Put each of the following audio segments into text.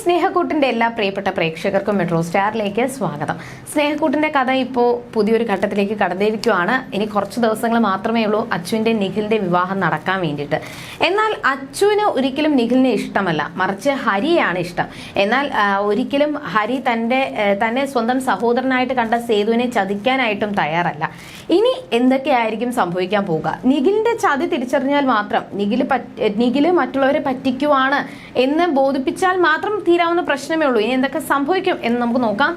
സ്നേഹക്കൂട്ടിന്റെ എല്ലാ പ്രിയപ്പെട്ട പ്രേക്ഷകർക്കും മെട്രോ സ്റ്റാറിലേക്ക് സ്വാഗതം. സ്നേഹക്കൂട്ടിന്റെ കഥ ഇപ്പോൾ പുതിയൊരു ഘട്ടത്തിലേക്ക് കടന്നിരിക്കുവാണ് ഇനി കുറച്ച് ദിവസങ്ങൾ മാത്രമേ ഉള്ളൂ അച്ചുവിന്റെ നിഖിലിന്റെ വിവാഹം നടക്കാൻ വേണ്ടിയിട്ട്. എന്നാൽ അച്ചുവിന് ഒരിക്കലും നിഖിലിനെ ഇഷ്ടമല്ല. മറിച്ച് ഹരിയാണ് ഇഷ്ടം. എന്നാൽ ഒരിക്കലും ഹരി തന്റെ തന്നെ സ്വന്തം സഹോദരനായിട്ട് കണ്ട സേതുവിനെ ചതിക്കാനായിട്ടും തയ്യാറല്ല. ഇനി എന്തൊക്കെയായിരിക്കും സംഭവിക്കാൻ പോവുക? നിഖിലിന്റെ ചതി തിരിച്ചറിഞ്ഞാൽ മാത്രം നിഖിൽ നിഖിൽ മറ്റുള്ളവരെ പറ്റിക്കുവാണ് എന്ന് ബോധിപ്പിച്ചാൽ മാത്രം തീരാവുന്ന പ്രശ്നമേ ഉള്ളൂ. ഇനി എന്തൊക്കെ സംഭവിക്കും എന്ന് നമുക്ക് നോക്കാം.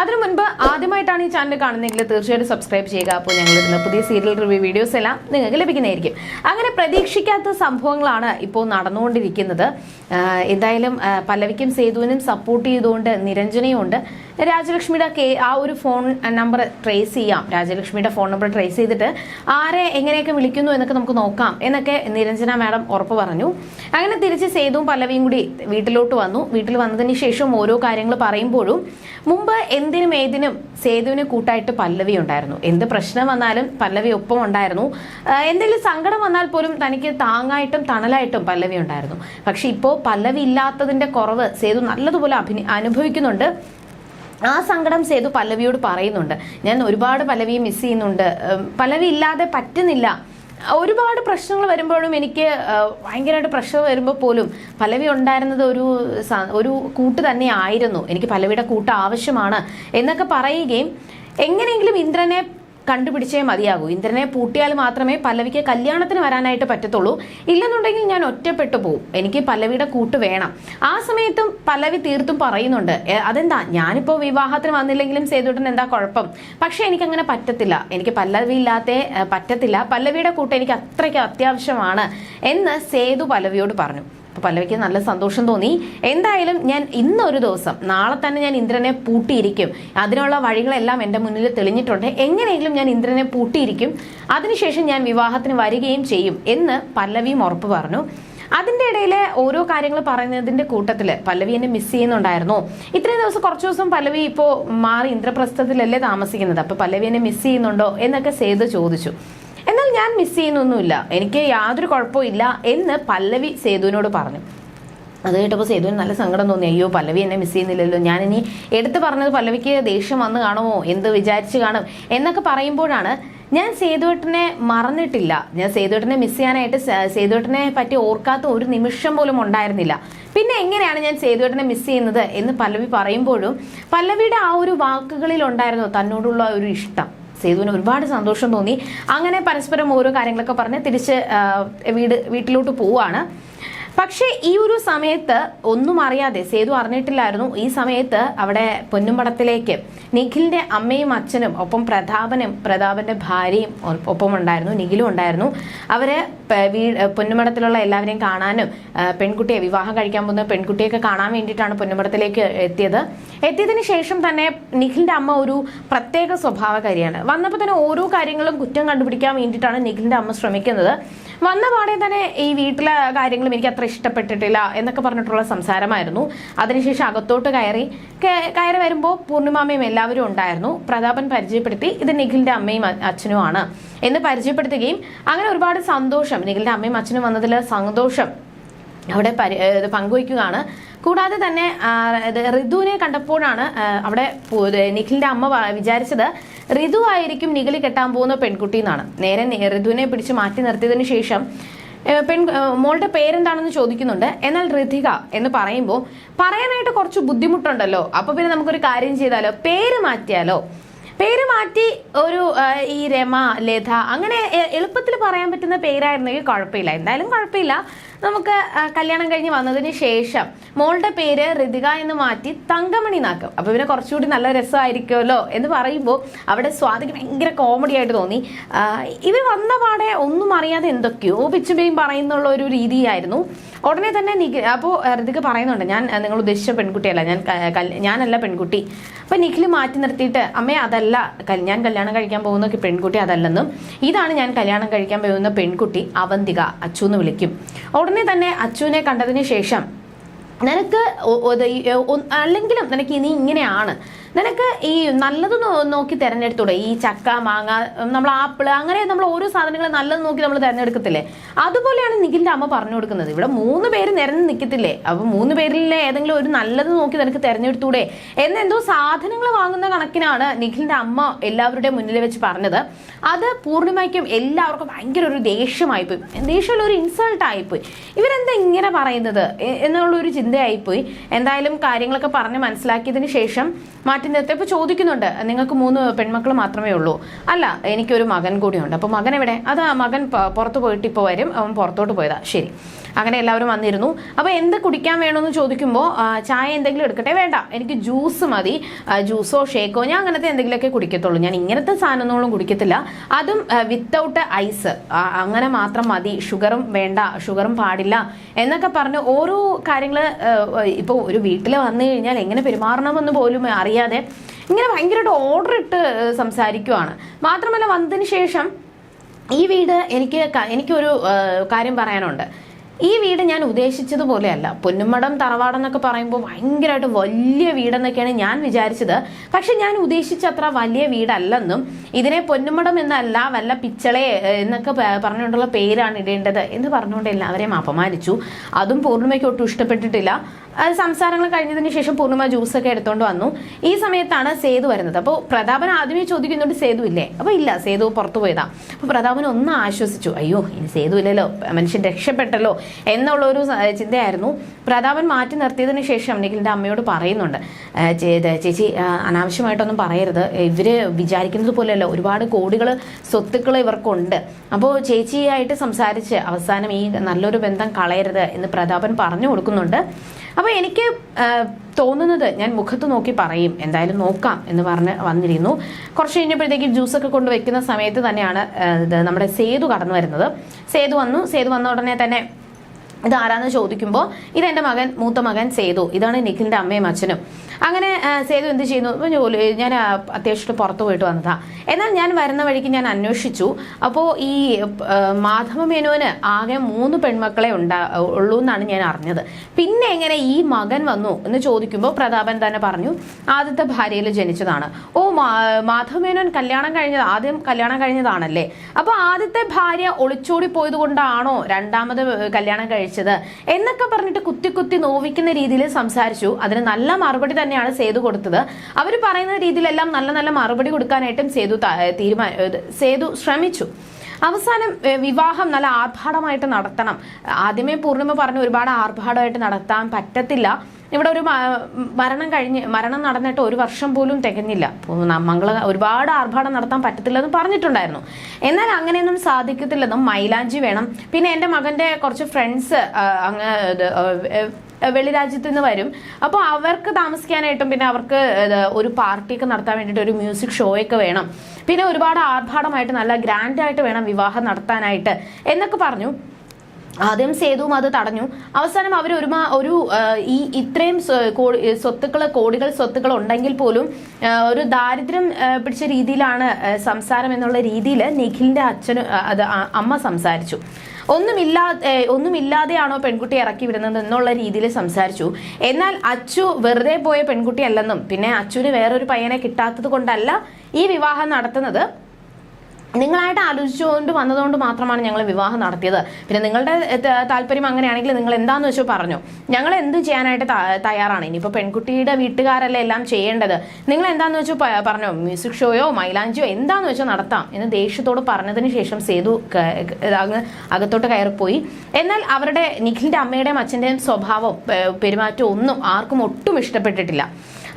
അതിനു മുൻപ് ആദ്യമായിട്ടാണ് ഈ ചാനൽ കാണുന്നതെങ്കിൽ തീർച്ചയായിട്ടും സബ്സ്ക്രൈബ് ചെയ്യുക. അപ്പോൾ ഞങ്ങൾ ഇടുന്ന പുതിയ സീരിയൽ റിവ്യൂ വീഡിയോസ് എല്ലാം നിങ്ങൾക്ക് ലഭിക്കുന്നതായിരിക്കും. അങ്ങനെ പ്രതീക്ഷിക്കാത്ത സംഭവങ്ങളാണ് ഇപ്പോൾ നടന്നുകൊണ്ടിരിക്കുന്നത്. എന്തായാലും പല്ലവിക്കും സേതുവിനും സപ്പോർട്ട് ചെയ്തുകൊണ്ട് നിരഞ്ജനയും ഉണ്ട് രാജലക്ഷ്മിയുടെ കേ ആ ഒരു ഫോൺ നമ്പർ ട്രേസ് ചെയ്യാം. രാജലക്ഷ്മിയുടെ ഫോൺ നമ്പർ ട്രേസ് ചെയ്തിട്ട് ആരെ എങ്ങനെയൊക്കെ വിളിക്കുന്നു എന്നൊക്കെ നമുക്ക് നോക്കാം എന്നൊക്കെ നിരഞ്ജന മാഡം ഉറപ്പ് പറഞ്ഞു. അങ്ങനെ തിരിച്ച് സേതുവും പല്ലവിയും കൂടി വീട്ടിലോട്ട് വന്നു. വീട്ടിൽ വന്നതിന് ശേഷം ഓരോ കാര്യങ്ങൾ പറയുമ്പോഴും മുമ്പ് എന്തിനും ഏതിനും സേതുവിന് കൂട്ടായിട്ട് പല്ലവി ഉണ്ടായിരുന്നു. എന്ത് പ്രശ്നം വന്നാലും പല്ലവി ഒപ്പം ഉണ്ടായിരുന്നു. എന്തെങ്കിലും സങ്കടം വന്നാൽ പോലും തനിക്ക് താങ്ങായിട്ടും തണലായിട്ടും പല്ലവി ഉണ്ടായിരുന്നു. പക്ഷെ ഇപ്പോൾ പല്ലവി ഇല്ലാത്തതിന്റെ കുറവ് സേതു നല്ലതുപോലെ അഭിന അനുഭവിക്കുന്നുണ്ട്. ആ സങ്കടം സേതു പല്ലവിയോട് പറയുന്നുണ്ട്. ഞാൻ ഒരുപാട് പല്ലവിയെ മിസ് ചെയ്യുന്നുണ്ട്. പല്ലവി ഇല്ലാതെ പറ്റുന്നില്ല. ഒരുപാട് പ്രശ്നങ്ങൾ വരുമ്പോഴും എനിക്ക് ഭയങ്കരമായിട്ട് പ്രശ്നം വരുമ്പോൾ പോലും പലവി ഉണ്ടായിരുന്നത് ഒരു ഒരു കൂട്ട് തന്നെ ആയിരുന്നു. എനിക്ക് പലവിയുടെ കൂട്ട് ആവശ്യമാണ് എന്നൊക്കെ പറയുകയും എങ്ങനെയെങ്കിലും ഇന്ദ്രനെ കണ്ടുപിടിച്ചേ മതിയാകൂ. ഇന്ദ്രനെ പൂട്ടിയാൽ മാത്രമേ പല്ലവിക്ക് കല്യാണത്തിന് വരാനായിട്ട് പറ്റത്തുള്ളൂ. ഇല്ലെന്നുണ്ടെങ്കിൽ ഞാൻ ഒറ്റപ്പെട്ടു പോകും എനിക്ക് പല്ലവിയുടെ കൂട്ട് വേണം. ആ സമയത്തും പല്ലവി തീർത്തും പറയുന്നുണ്ട് "എ, അതെന്താ? ഞാനിപ്പോൾ വിവാഹത്തിന് വന്നില്ലെങ്കിലും സേതുട്ടൻ എന്താ കുഴപ്പം? പക്ഷെ എനിക്കങ്ങനെ പറ്റത്തില്ല. എനിക്ക് പല്ലവി ഇല്ലാത്ത എ, പറ്റത്തില്ല. പല്ലവിയുടെ കൂട്ട് എനിക്ക് അത്രയ്ക്ക് അത്യാവശ്യമാണ് എന്ന് സേതു പല്ലവിയോട് പറഞ്ഞു. അപ്പൊ പല്ലവിക്ക് നല്ല സന്തോഷം തോന്നി. എന്തായാലും ഞാൻ ഇന്നൊരു ദിവസം നാളെ തന്നെ ഞാൻ ഇന്ദ്രനെ പൂട്ടിയിരിക്കും. അതിനുള്ള വഴികളെല്ലാം എന്റെ മുന്നിൽ തെളിഞ്ഞിട്ടുണ്ട്. എങ്ങനെയെങ്കിലും ഞാൻ ഇന്ദ്രനെ പൂട്ടിയിരിക്കും. അതിനുശേഷം ഞാൻ വിവാഹത്തിന് വരികയും ചെയ്യും എന്ന് പല്ലവിയും ഉറപ്പ് പറഞ്ഞു. അതിന്റെ ഇടയിൽ ഓരോ കാര്യങ്ങൾ പറയുന്നതിന്റെ കൂട്ടത്തിൽ പല്ലവി എന്നെ മിസ് ചെയ്യുന്നുണ്ടായിരുന്നു. ഇത്രയും ദിവസം കുറച്ച് ദിവസം പല്ലവി ഇപ്പോ മാറി ഇന്ദ്രപ്രസ്ഥത്തിലല്ലേ താമസിക്കുന്നത്. അപ്പൊ പല്ലവി എന്നെ മിസ് ചെയ്യുന്നുണ്ടോ എന്നൊക്കെ സേതു ചോദിച്ചു. ഞാൻ മിസ് ചെയ്യുന്നൊന്നുമില്ല. എനിക്ക് യാതൊരു കുഴപ്പവും ഇല്ല എന്ന് പല്ലവി സേതുവിനോട് പറഞ്ഞു. അത് കേട്ടപ്പോൾ സേതുവിന് നല്ല സങ്കടം തോന്നി. അയ്യോ പല്ലവി എന്നെ മിസ് ചെയ്യുന്നില്ലല്ലോ. ഞാൻ ഇനി എടുത്തു പറഞ്ഞത് പല്ലവിക്ക് ദേഷ്യം വന്ന് കാണുമോ? എന്ത് വിചാരിച്ച് കാണും? എന്നൊക്കെ പറയുമ്പോഴാണ് ഞാൻ സേതുവേട്ടനെ മറന്നിട്ടില്ല. ഞാൻ സേതുവേട്ടനെ മിസ് ചെയ്യാനായിട്ട് സേതുവേട്ടനെ പറ്റി ഓർക്കാത്ത ഒരു നിമിഷം പോലും ഉണ്ടായിരുന്നില്ല. പിന്നെ എങ്ങനെയാണ് ഞാൻ സേതുവേട്ടനെ മിസ് ചെയ്യുന്നത് എന്ന് പല്ലവി പറയുമ്പോഴും പല്ലവിയുടെ ആ ഒരു വാക്കുകളിൽ ഉണ്ടായിരുന്നു തന്നോടുള്ള ഒരു ഇഷ്ടം? സേതുവിന് ഒരുപാട് സന്തോഷം തോന്നി. അങ്ങനെ പരസ്പരം ഓരോ കാര്യങ്ങളൊക്കെ പറഞ്ഞ് തിരിച്ച് വീട് വീട്ടിലോട്ട് പോവാണ് പക്ഷേ ഈ ഒരു സമയത്ത് ഒന്നും അറിയാതെ സേതു അറിഞ്ഞിട്ടില്ലായിരുന്നു ഈ സമയത്ത് അവിടെ പൊന്നുമടത്തിലേക്ക് നിഖിലിന്റെ അമ്മയും അച്ഛനും ഒപ്പം പ്രതാപനും പ്രതാപന്റെ ഭാര്യയും ഒപ്പം ഉണ്ടായിരുന്നു നിഖിലും ഉണ്ടായിരുന്നു. അവർ പൊന്നുമടത്തിലുള്ള എല്ലാവരെയും കാണാനും പെൺകുട്ടിയെ വിവാഹം കഴിക്കാൻ പോകുന്ന പെൺകുട്ടിയൊക്കെ കാണാൻ വേണ്ടിയിട്ടാണ് പൊന്നുമടത്തിലേക്ക് എത്തിയത്. എത്തിയതിനു ശേഷം തന്നെ നിഖിലിന്റെ അമ്മ ഒരു പ്രത്യേക സ്വഭാവകാരിയാണ്. വന്നപ്പോൾ തന്നെ ഓരോ കാര്യങ്ങളും കുറ്റം കണ്ടുപിടിക്കാൻ വേണ്ടിയിട്ടാണ് നിഖിലിന്റെ അമ്മ ശ്രമിക്കുന്നത്. വന്ന പാടെ തന്നെ ഈ വീട്ടിലെ കാര്യങ്ങളും എനിക്ക് അത്ര ഇഷ്ടപ്പെട്ടിട്ടില്ല എന്നൊക്കെ പറഞ്ഞിട്ടുള്ള സംസാരമായിരുന്നു. അതിനുശേഷം അകത്തോട്ട് കയറി കയറി വരുമ്പോൾ പൂർണിമാമയും എല്ലാവരും ഉണ്ടായിരുന്നു. പ്രതാപൻ പരിചയപ്പെടുത്തി ഇത് നിഖിലിന്റെ അമ്മയും അച്ഛനുമാണ് എന്ന് പരിചയപ്പെടുത്തുകയും അങ്ങനെ ഒരുപാട് സന്തോഷം. നിഖിലിന്റെ അമ്മയും അച്ഛനും വന്നതിൽ സന്തോഷം അവിടെ പരി- പങ്കുവയ്ക്കുകയാണ്. കൂടാതെ തന്നെ ഋതുവിനെ കണ്ടപ്പോഴാണ് അവിടെ നിഖിലിന്റെ അമ്മ വിചാരിച്ചത് ഋതു ആയിരിക്കും നിഖിൽ കെട്ടാൻ പോകുന്ന പെൺകുട്ടി എന്നാണ്. നേരെ ഋതുവിനെ പിടിച്ച് മാറ്റി നിർത്തിയതിനു ശേഷം പെൺ മോളുടെ പേരെന്താണെന്ന് ചോദിക്കുന്നുണ്ട്. എന്നാൽ ഋതിക എന്ന് പറയുമ്പോൾ പറയാനായിട്ട് കുറച്ച് ബുദ്ധിമുട്ടുണ്ടല്ലോ. അപ്പൊ പിന്നെ നമുക്കൊരു കാര്യം ചെയ്താലോ? പേര് മാറ്റിയാലോ? പേര് മാറ്റി ഒരു ഈ രമ ലത അങ്ങനെ എളുപ്പത്തിൽ പറയാൻ പറ്റുന്ന പേരായിരുന്നെങ്കിൽ കുഴപ്പമില്ല. എന്തായാലും കുഴപ്പമില്ല. നമുക്ക് കല്യാണം കഴിഞ്ഞ് വന്നതിന് ശേഷം മോളുടെ പേര് ഋതിക എന്ന് മാറ്റി തങ്കമണി നാക്കും അപ്പൊ പിന്നെ കുറച്ചുകൂടി നല്ല രസമായിരിക്കുമല്ലോ എന്ന് പറയുമ്പോൾ അവിടെ സ്വാതിക്ക് ഭയങ്കര കോമഡി ആയിട്ട് തോന്നി. ഇവ ഇവർ വന്ന പാടെ ഒന്നും അറിയാതെ എന്തൊക്കെയോ പിച്ചുപേയും പറയുന്നുള്ള ഒരു രീതിയായിരുന്നു. ഉടനെ തന്നെ നിഖിൽ അപ്പോൾ ഋതിക പറയുന്നുണ്ട് ഞാൻ നിങ്ങൾ ഉദ്ദേശിച്ച പെൺകുട്ടിയല്ല ഞാൻ ഞാനല്ല പെൺകുട്ടി. അപ്പൊ നിഖിൽ മാറ്റി നിർത്തിയിട്ട് അമ്മേ അതല്ല ഞാൻ കല്യാണം കഴിക്കാൻ പോകുന്ന പെൺകുട്ടി അതല്ലെന്നും ഇതാണ് ഞാൻ കല്യാണം കഴിക്കാൻ പോകുന്ന പെൺകുട്ടി അവന്തിക അച്ചു എന്ന് വിളിക്കും. ഉടനെ തന്നെ അച്ചുവിനെ കണ്ടതിന് ശേഷം നിനക്ക് അല്ലെങ്കിലും നിനക്ക് ഇനി ഇങ്ങനെയാണ്. നിനക്ക് ഈ നല്ലത് നോക്കി തിരഞ്ഞെടുത്തൂടെ? ഈ ചക്ക മാങ്ങ നമ്മൾ ആപ്പിൾ അങ്ങനെ നമ്മൾ ഓരോ സാധനങ്ങൾ നല്ലത് നോക്കി നമ്മൾ തിരഞ്ഞെടുക്കത്തില്ലേ? അതുപോലെയാണ് നിഖിലിന്റെ അമ്മ പറഞ്ഞു കൊടുക്കുന്നത്. ഇവിടെ മൂന്ന് പേര് നിരന്ന് നിൽക്കത്തില്ലേ അപ്പൊ മൂന്ന് പേരിൽ ഏതെങ്കിലും ഒരു നല്ലത് നോക്കി നിനക്ക് തിരഞ്ഞെടുത്തൂടെ? എന്നെന്തോ സാധനങ്ങൾ വാങ്ങുന്ന കണക്കിനാണ് നിഖിലിന്റെ അമ്മ എല്ലാവരുടെ മുന്നിൽ വെച്ച് പറഞ്ഞത്. അത് പൂർണിമയ്ക്കും എല്ലാവർക്കും ഭയങ്കര ഒരു ദേഷ്യമായിപ്പോയി. ദേഷ്യമുള്ള ഒരു ഇൻസൾട്ട് ആയിപ്പോയി ഇവരെന്താ ഇങ്ങനെ പറയുന്നത്? എന്നുള്ളൊരു ചിന്തയായിപ്പോയി. എന്തായാലും കാര്യങ്ങളൊക്കെ പറഞ്ഞ് മനസ്സിലാക്കിയതിന് ശേഷം നിർത്തിയപ്പോൾ ചോദിക്കുന്നുണ്ട് നിങ്ങൾക്ക് മൂന്ന് പെൺമക്കൾ മാത്രമേ ഉള്ളൂ. അല്ല എനിക്കൊരു മകൻ കൂടിയുണ്ട്. അപ്പോൾ മകൻ എവിടെ? അത് മകൻ പുറത്തു പുറത്ത് പോയിട്ട് ഇപ്പോൾ വരും. അവൻ പുറത്തോട്ട് പോയതാ. ശരി. അങ്ങനെ എല്ലാവരും വന്നിരുന്നു. അപ്പോൾ എന്ത് കുടിക്കാൻ വേണമെന്ന് ചോദിക്കുമ്പോൾ ചായ എന്തെങ്കിലും എടുക്കട്ടെ? വേണ്ട. എനിക്ക് ജ്യൂസ് മതി. ജ്യൂസോ ഷേക്കോ ഞാൻ അങ്ങനത്തെ എന്തെങ്കിലുമൊക്കെ കുടിക്കത്തുള്ളൂ. ഞാൻ ഇങ്ങനത്തെ സാധനങ്ങളൊന്നും കുടിക്കത്തില്ല. അതും വിത്തൗട്ട് ഐസ് അങ്ങനെ മാത്രം മതി. ഷുഗറും വേണ്ട. ഷുഗറും പാടില്ല എന്നൊക്കെ പറഞ്ഞ് ഓരോ കാര്യങ്ങൾ ഇപ്പോൾ ഒരു വീട്ടിൽ വന്നു കഴിഞ്ഞാൽ എങ്ങനെ പെരുമാറണമെന്ന് പോലും അറിയാതെ ഇങ്ങനെ ഭയങ്കരമായിട്ട് ഓർഡർ ഇട്ട് സംസാരിക്കുവാണ്. മാത്രമല്ല വന്നതിന് ശേഷം ഈ വീട് എനിക്ക് എനിക്കൊരു കാര്യം പറയാനുണ്ട്. ഈ വീട് ഞാൻ ഉദ്ദേശിച്ചതുപോലെയല്ല. പൊന്നുമടം തറവാടെന്നൊക്കെ പറയുമ്പോൾ ഭയങ്കരമായിട്ട് വലിയ വീടെന്നൊക്കെയാണ് ഞാൻ വിചാരിച്ചത്. പക്ഷെ ഞാൻ ഉദ്ദേശിച്ചത്ര വലിയ വീടല്ലെന്നും ഇതിനെ പൊന്നുമടം എന്നല്ല വല്ല പിച്ചളെ എന്നൊക്കെ പറഞ്ഞുകൊണ്ടുള്ള പേരാണ് ഇടേണ്ടത് എന്ന് പറഞ്ഞുകൊണ്ട് എല്ലാവരെയും അപമാനിച്ചു. അതും പൂർണിമയ്ക്ക് ഒട്ടും ഇഷ്ടപ്പെട്ടിട്ടില്ല. അത് സംസാരങ്ങൾ കഴിഞ്ഞതിന് ശേഷം പൂർണിമ ജ്യൂസ് ഒക്കെ എടുത്തോണ്ട് വന്നു. ഈ സമയത്താണ് സേതു വരുന്നത്. അപ്പോൾ പ്രതാപൻ ആദ്യമേ ചോദിക്കുന്നുണ്ട് സേതു ഇല്ലേ? അപ്പോൾ ഇല്ല സേതു പുറത്തു പോയതാ. അപ്പോൾ പ്രതാപൻ ഒന്ന് ആശ്വസിച്ചു. അയ്യോ ഇനി സേതു ഇല്ലല്ലോ മനുഷ്യൻ രക്ഷപ്പെട്ടല്ലോ എന്നുള്ള ഒരു ചിന്തയായിരുന്നു. പ്രതാപൻ മാറ്റി നിർത്തിയതിന് ശേഷം നിഖിലിന്റെ അമ്മയോട് പറയുന്നുണ്ട് "ആ, ചേച്ചി അനാവശ്യമായിട്ടൊന്നും പറയരുത്. ഇവർ വിചാരിക്കുന്നത് പോലെയല്ല. ഒരുപാട് കോടികൾ സ്വത്തുക്കൾ ഇവർക്കുണ്ട്. അപ്പോൾ ചേച്ചിയായിട്ട് സംസാരിച്ച് അവസാനം ഈ നല്ലൊരു ബന്ധം കളയരുത് എന്ന് പ്രതാപൻ പറഞ്ഞു കൊടുക്കുന്നുണ്ട്. അപ്പോൾ എനിക്ക് തോന്നുന്നത് ഞാൻ മുഖത്ത് നോക്കി പറയും എന്തായാലും നോക്കാം എന്ന് പറഞ്ഞ് വന്നിരുന്നു. കുറച്ച് കഴിഞ്ഞപ്പോഴത്തേക്ക് ജ്യൂസൊക്കെ കൊണ്ട് വെക്കുന്ന സമയത്ത് തന്നെയാണ് ഇത് നമ്മുടെ സേതു കടന്നു വരുന്നത്. സേതു വന്നു. സേതു വന്ന ഉടനെ തന്നെ ഇത് ആരാന്ന് ചോദിക്കുമ്പോൾ ഇതെന്റെ മകൻ മൂത്ത മകൻ സേതു. ഇതാണ് നിഖിലിന്റെ അമ്മയും അച്ഛനും. അങ്ങനെ സേതു എന്ത് ചെയ്യുന്നു? ജോലി ഞാൻ അത്യാവശ്യം പുറത്തു പോയിട്ട് വന്നതാ. എന്നാൽ ഞാൻ വരുന്ന വഴിക്ക് ഞാൻ അന്വേഷിച്ചു. അപ്പോൾ ഈ മാധവ മേനോന് ആകെ മൂന്ന് പെൺമക്കളെ ഉണ്ടാ ഉള്ളൂ എന്നാണ് ഞാൻ അറിഞ്ഞത്. പിന്നെ എങ്ങനെ ഈ മകൻ വന്നു എന്ന് ചോദിക്കുമ്പോൾ പ്രതാപൻ തന്നെ പറഞ്ഞു ആദ്യത്തെ ഭാര്യയിൽ ജനിച്ചതാണ്. ഓ മാധവ മേനോൻ കല്യാണം കഴിഞ്ഞത് ആദ്യം കല്യാണം കഴിഞ്ഞതാണല്ലേ? അപ്പോൾ ആദ്യത്തെ ഭാര്യ ഒളിച്ചോടി പോയത് കൊണ്ടാണോ രണ്ടാമത് കല്യാണം കഴിച്ചത്? എന്നൊക്കെ പറഞ്ഞിട്ട് കുത്തി കുത്തി നോവിക്കുന്ന രീതിയിൽ സംസാരിച്ചു. അതിന് നല്ല മറുപടി തന്നെയാണ് സേതു കൊടുത്തത്. അവർ പറയുന്ന രീതിയിലെല്ലാം നല്ല നല്ല മറുപടി കൊടുക്കാനായിട്ടും സേതു തീരുമാന സേതു ശ്രമിച്ചു. അവസാനം വിവാഹം നല്ല ആർഭാടമായിട്ട് നടത്തണം. ആദ്യമേ പൂർണിമ പറഞ്ഞു ഒരുപാട് ആർഭാടമായിട്ട് നടത്താൻ പറ്റത്തില്ല. ഇവിടെ ഒരു മരണം കഴിഞ്ഞ് മരണം നടന്നിട്ട് ഒരു വർഷം പോലും തികഞ്ഞില്ല. മംഗള ഒരുപാട് ആർഭാടം നടത്താൻ പറ്റത്തില്ലെന്ന് പറഞ്ഞിട്ടുണ്ടായിരുന്നു. എന്നാൽ അങ്ങനെയൊന്നും സാധിക്കത്തില്ലെന്നും മൈലാഞ്ചി വേണം. പിന്നെ എന്റെ മകന്റെ കുറച്ച് ഫ്രണ്ട്സ് അങ്ങ് ഇത്, ഏഹ്, വെളി രാജ്യത്ത് നിന്ന് വരും. അപ്പോൾ അവർക്ക് താമസിക്കാനായിട്ടും പിന്നെ അവർക്ക് ഒരു പാർട്ടിയൊക്കെ നടത്താൻ വേണ്ടിയിട്ട് ഒരു മ്യൂസിക് ഷോയൊക്കെ വേണം. പിന്നെ ഒരുപാട് ആർഭാടമായിട്ട് നല്ല ഗ്രാൻഡായിട്ട് വേണം വിവാഹം നടത്താനായിട്ട്. എന്നൊക്കെ പറഞ്ഞു. ആദ്യം സേതുവും അത് തടഞ്ഞു. അവസാനം അവർ ഒരു ഒരു ഈ ഇത്രയും സ്വത്തുക്കൾ കോടികൾ സ്വത്തുക്കൾ ഉണ്ടെങ്കിൽ പോലും ഒരു ദാരിദ്ര്യം പിടിച്ച രീതിയിലാണ് സംസാരം എന്നുള്ള രീതിയിൽ നിഖിലിന്റെ അച്ഛനും അത് അമ്മ സംസാരിച്ചു. ഒന്നുമില്ലാ ഒന്നുമില്ലാതെയാണോ പെൺകുട്ടി ഇറക്കി വിടുന്നത് എന്നുള്ള രീതിയിൽ സംസാരിച്ചു. എന്നാൽ അച്ചു വെറുതെ പോയ പെൺകുട്ടിയല്ലെന്നും പിന്നെ അച്ചുവിന് വേറൊരു പയ്യനെ കിട്ടാത്തത് കൊണ്ടല്ല ഈ വിവാഹം നടത്തുന്നത്. നിങ്ങളായിട്ട് ആലോചിച്ചുകൊണ്ട് വന്നതുകൊണ്ട് മാത്രമാണ് ഞങ്ങൾ വിവാഹം നടത്തിയത്. പിന്നെ നിങ്ങളുടെ താല്പര്യം അങ്ങനെയാണെങ്കിൽ നിങ്ങൾ എന്താന്ന് വെച്ചോ പറഞ്ഞു. ഞങ്ങൾ എന്ത് ചെയ്യാനായിട്ട് തയ്യാറാണ്? ഇനിയിപ്പോൾ പെൺകുട്ടിയുടെ വീട്ടുകാരല്ലേ എല്ലാം ചെയ്യേണ്ടത്? നിങ്ങൾ എന്താന്ന് വെച്ചോ പറഞ്ഞു? മ്യൂസിക് ഷോയോ മൈലാഞ്ചിയോ എന്താന്ന് വെച്ചോ നടത്താം എന്ന് ദേഷ്യത്തോട് പറഞ്ഞതിന് ശേഷം സേതു അകത്തോട്ട് കയറിപ്പോയി. എന്നാൽ അവരുടെ നിഖിലിന്റെ അമ്മയുടെയും അച്ഛന്റെയും സ്വഭാവം പെരുമാറ്റം ഒന്നും ആർക്കും ഒട്ടും ഇഷ്ടപ്പെട്ടിട്ടില്ല.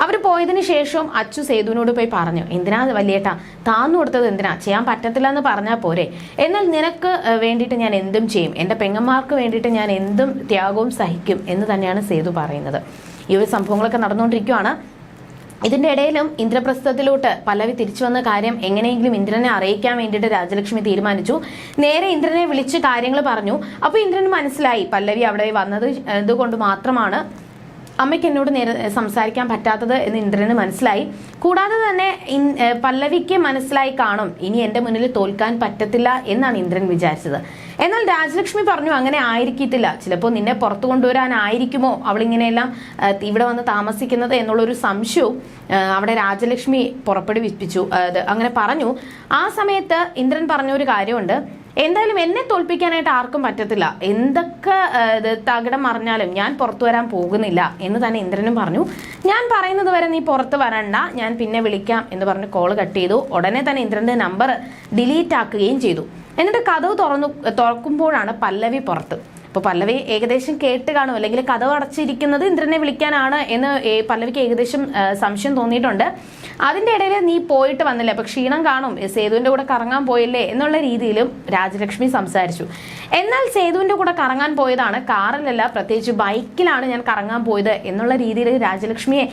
അവർ പോയതിന് ശേഷവും അച്ചു സേതുവിനോട് പോയി പറഞ്ഞു എന്തിനാ വലിയേട്ടാ താന്നു കൊടുത്തത് എന്തിനാ? ചെയ്യാൻ പറ്റത്തില്ല എന്ന് പറഞ്ഞാൽ പോരെ. എന്നാൽ നിനക്ക് വേണ്ടിയിട്ട് ഞാൻ എന്തും ചെയ്യും. എന്റെ പെങ്ങന്മാർക്ക് വേണ്ടിയിട്ട് ഞാൻ എന്തും ത്യാഗവും സഹിക്കും എന്ന് തന്നെയാണ് സേതു പറയുന്നത്. ഈ ഒരു സംഭവങ്ങളൊക്കെ നടന്നുകൊണ്ടിരിക്കുകയാണ് ഇതിന്റെ ഇടയിലും ഇന്ദ്രപ്രസ്ഥത്തിലോട്ട് പല്ലവി തിരിച്ചു വന്ന കാര്യം എങ്ങനെയെങ്കിലും ഇന്ദ്രനെ അറിയിക്കാൻ വേണ്ടിയിട്ട് രാജലക്ഷ്മി തീരുമാനിച്ചു. നേരെ ഇന്ദ്രനെ വിളിച്ച് കാര്യങ്ങൾ പറഞ്ഞു. അപ്പോൾ ഇന്ദ്രന് മനസ്സിലായി പല്ലവി അവിടെ വന്നത് ഇതുകൊണ്ട് മാത്രമാണ്. അമ്മയ്ക്ക് എന്നോട് നേരെ സംസാരിക്കാൻ പറ്റാത്തത് എന്ന് ഇന്ദ്രന് മനസ്സിലായി. കൂടാതെ തന്നെ പല്ലവിക്ക് മനസ്സിലായി കാണും ഇനി എന്റെ മുന്നിൽ തോൽക്കാൻ പറ്റത്തില്ല എന്നാണ് ഇന്ദ്രൻ വിചാരിച്ചത്. എന്നാൽ രാജലക്ഷ്മി പറഞ്ഞു അങ്ങനെ ആയിരിക്കത്തില്ല. ചിലപ്പോൾ നിന്നെ പുറത്തു കൊണ്ടുവരാനായിരിക്കുമോ അവളിങ്ങനെയെല്ലാം ഇവിടെ വന്ന് താമസിക്കുന്നത് എന്നുള്ളൊരു സംശയവും അവിടെ രാജലക്ഷ്മി പുറപ്പെടുവിപ്പിച്ചു. അങ്ങനെ പറഞ്ഞു. ആ സമയത്ത് ഇന്ദ്രൻ പറഞ്ഞൊരു കാര്യമുണ്ട്. എന്തായാലും എന്നെ തോൽപ്പിക്കാനായിട്ട് ആർക്കും പറ്റത്തില്ല. എന്തൊക്കെ തകിടം മറിഞ്ഞാലും ഞാൻ പുറത്തു വരാൻ പോകുന്നില്ല എന്ന് തന്നെ ഇന്ദ്രനും പറഞ്ഞു. ഞാൻ പറയുന്നത് വരെ നീ പുറത്ത് വരണ്ട. ഞാൻ പിന്നെ വിളിക്കാം എന്ന് പറഞ്ഞ് കോൾ കട്ട് ചെയ്തു. ഉടനെ തന്നെ ഇന്ദ്രന്റെ നമ്പർ ഡിലീറ്റ് ആക്കുകയും ചെയ്തു. എന്നിട്ട് കഥവ് തുറന്നു തുറക്കുമ്പോഴാണ് പല്ലവി പുറത്ത്. അപ്പോൾ പല്ലവി ഏകദേശം കേട്ട് കാണും. അല്ലെങ്കിൽ കഥ അടച്ചിരിക്കുന്നത് ഇന്ദ്രനെ വിളിക്കാനാണ് എന്ന് പല്ലവിക്ക് ഏകദേശം സംശയം തോന്നിയിട്ടുണ്ട്. അതിന്റെ ഇടയിൽ നീ പോയിട്ട് വന്നില്ല? അപ്പൊ ക്ഷീണം കാണും. സേതുവിന്റെ കൂടെ കറങ്ങാൻ പോയില്ലേ? എന്നുള്ള രീതിയിലും രാജലക്ഷ്മി സംസാരിച്ചു. എന്നാൽ സേതുവിന്റെ കൂടെ കറങ്ങാൻ പോയതാണ്. കാറിലല്ല പ്രത്യേകിച്ച് ബൈക്കിലാണ് ഞാൻ കറങ്ങാൻ പോയത് എന്നുള്ള രീതിയിൽ രാജലക്ഷ്മിയെ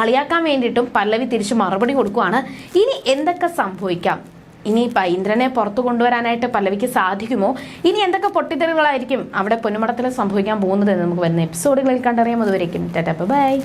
കളിയാക്കാൻ വേണ്ടിയിട്ടും പല്ലവി തിരിച്ചു മറുപടി കൊടുക്കുവാണ്. ഇനി എന്തൊക്കെ സംഭവിക്കാം? ഇനി ഇന്ദ്രനെ പുറത്തു കൊണ്ടുവരാനായിട്ട് പല്ലവിക്ക് സാധിക്കുമോ? ഇനി എന്തൊക്കെ പൊട്ടിത്തെറികളായിരിക്കും അവിടെ പൊന്നുമടത്തിൽ സംഭവിക്കാൻ പോകുന്നത് നമുക്ക് വരുന്ന എപ്പിസോഡുകളിൽ കണ്ടറിയാം. അതുവരേക്കും ടാറ്റ. ബൈ